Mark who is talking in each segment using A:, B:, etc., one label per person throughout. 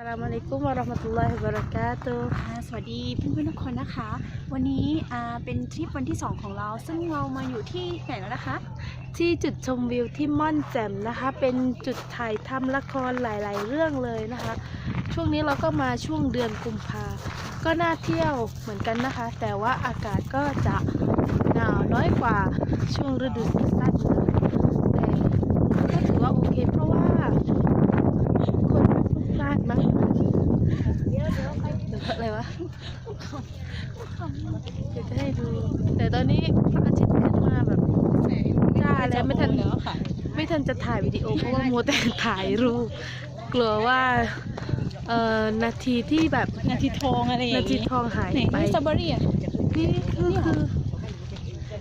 A: สลามอะลัยกุมวะเราะห์มะตุลลอฮิวะบะเราะกาตุฮ์
B: ค่ะสวัสดีเพื่อนๆทุกคนนะคะ วันนี้อ่าเป็นทริปวันที่ 2 ของเรา ซึ่งเรามาอยู่ที่ไหนแล้วนะคะ
A: ที่จุดชมวิวที่ม่อนแจ่มนะคะ เป็นจุดถ่ายทำละครหลายๆ เรื่องเลยนะคะ ช่วงนี้เราก็มาช่วงเดือนกุมภาก็น่าเที่ยวเหมือนกันนะคะ แต่ว่าอากาศก็จะหนาวน้อยกว่าช่วงฤดูสั้นนะแต่ก็ถือว่าโอเค เพราะว่าคนไม่พลุกพล่านมั้งเดี๋ยวอะไรวะ เดี๋ยวจะให้ดู แต่ตอนนี้พระอาทิตย์ขึ้นมาแบบจ้าแล้วไม่ทัน
B: แล้วค่ะ
A: ไม่ทันจะถ่ายวิดีโอเพราะว่ามัวแต่ถ่ายรูปกลัวว่าเอ่อนาทีที่แบบ
B: นาทีทองอะไรอย่าง
A: นาที
B: งี้
A: ทองหาย
B: ไหน
A: ไป
B: สตรอเบอรี่อะ
A: นี่คือคือ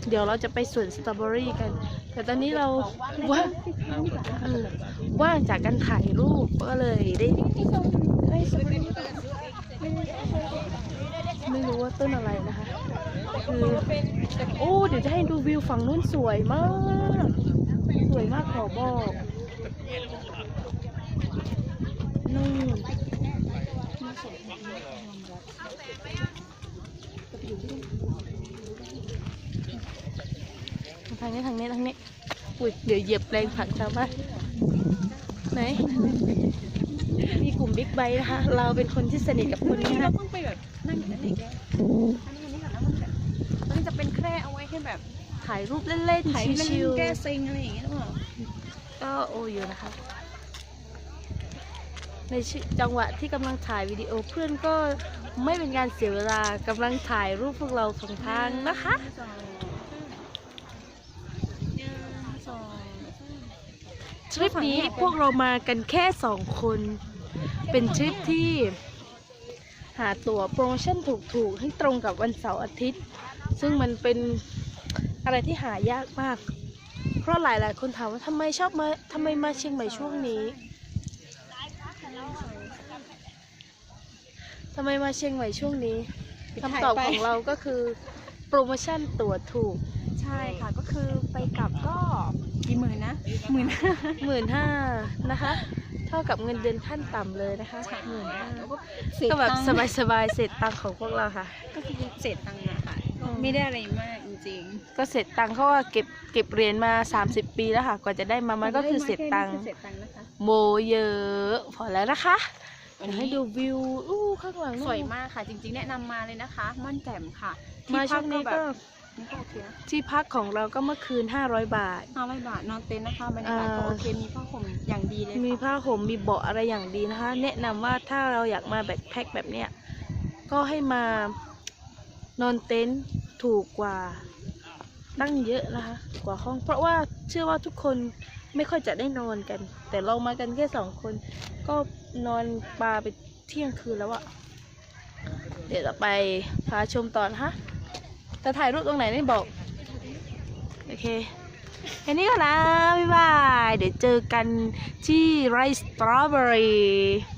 A: เดี๋ยวเราจะไปสวนสตรอเบอรี่กัน แต่ตอนนี้เราว่างเออว่างจากการถ่ายรูปก็เลยได้ไม่รู้ว่าต้ นอะไรนะคะคือโอ้เดี๋ยวจะให้ดูวิวฝั่งนู้นสวยมาก สวยมากขอบอกนู่นทางนี้ทางนี้ทางนี้อุ้ยเดี๋ยวเหยียบแรงผักชาวบ้านไหนมีกลุ่มบิ๊กไบค์นะคะ เราเป็นคนที่สนิทกับคนนี้
B: เรา
A: นะ
B: เพิ่งไปแบบนั่งอยู่นั่นเอง
A: ถ่ายรูปเล่น
B: ถ่าย
A: ๆ
B: เล่น
A: ชิว
B: แก้เซ็งอะไรอย่างเงี้ยหรือเปล่า
A: ๆก็โออยู่นะคะในชิจังหวะที่กำลังถ่ายวิดีโอเพื่อนก็ไม่เป็นการเสียเวลากำลังถ่ายรูปพวกเราสองทางนะคะ
B: สองหนึ่งสอง
A: ทริปนี้พวกเรามากันแค่สองคน เป็นทริปที่หาตั๋วโปรโมชั่นถูกๆ ให้ตรงกับวันเสาร์อาทิตย์ ซึ่งมันเป็น อะไรที่หายากมาก เพราะหลายๆ คนถามว่าทำไมชอบมาทำไมมาเชียงใหม่ช่วงนี้ทำไมมาเชียงใหม่ช่วงนี้คำตอบของเราก็คือโปรโมชั่นตั๋วถูก
B: ใช่ค่ะก็คือไปกลับก็กี่หมื่นนะหมื่นห้า
A: หมื่นห้านะคะ เท่ากับเงินเดือนขั้นต่ำเลยนะคะหมื่นห้า
B: แล้วก็
A: ก็แบบ
B: เศษตังค์
A: สบายๆเสร็จตังค์ของพวกเราค่ะ
B: ก็คือเศษตังค์อะค่ะก็ ไม่ได้อะไรมากจริง
A: ก็เสร็จตังค์เขาว่าเก็บเก็บเหรียญมา 30 ปีแล้วค่ะ กว่าจะได้มา
B: ๆ
A: มันก็คือเสร็จตังค์
B: เศษตังค์นะคะ
A: โมเยอะพอแล้วนะคะ
B: วัน
A: เดี๋ยว
B: นี้
A: ให้ดูวิวอู้ข้างหลังนู่น
B: สวยมากค่ะ จริง ๆ แนะนำมาเลยนะคะ ม่อนแจ่มค่ะ
A: มาช่วงนี้ก็
B: นี่ก็โอเคนะ
A: ที่พักของเราก็เมื่อคืน 500 บาท
B: ห้าร้อยบาทนอนเต็นท์นะคะบรรยากาศก็
A: อ่า
B: โอเคมีผ้าห่มอย่างดีเลย
A: มี
B: ค่ะ
A: ผ้าห่มมีเบาะอะไรอย่างดีนะคะ แนะนำว่าถ้าเราอยากมาแบ็คแพ็คแบบเนี้ยก็ให้มา นอนเต็นท์ถูกกว่าตั้งเยอะนะคะ กว่าห้อง เพราะว่าเชื่อว่าทุกคนไม่ค่อยจะได้นอนกัน แต่เรามากันแค่สองคน ก็นอนปลาไปเที่ยงคืนแล้วอะเดี๋ยวเราไปพาชมต่อนะคะจะถ่ายรูปตรงไหนนี่บอก โอเคแค่นี้ก่อนนะ บ๊ายบาย เดี๋ยวเจอกันที่ไรสตรอเบอรี่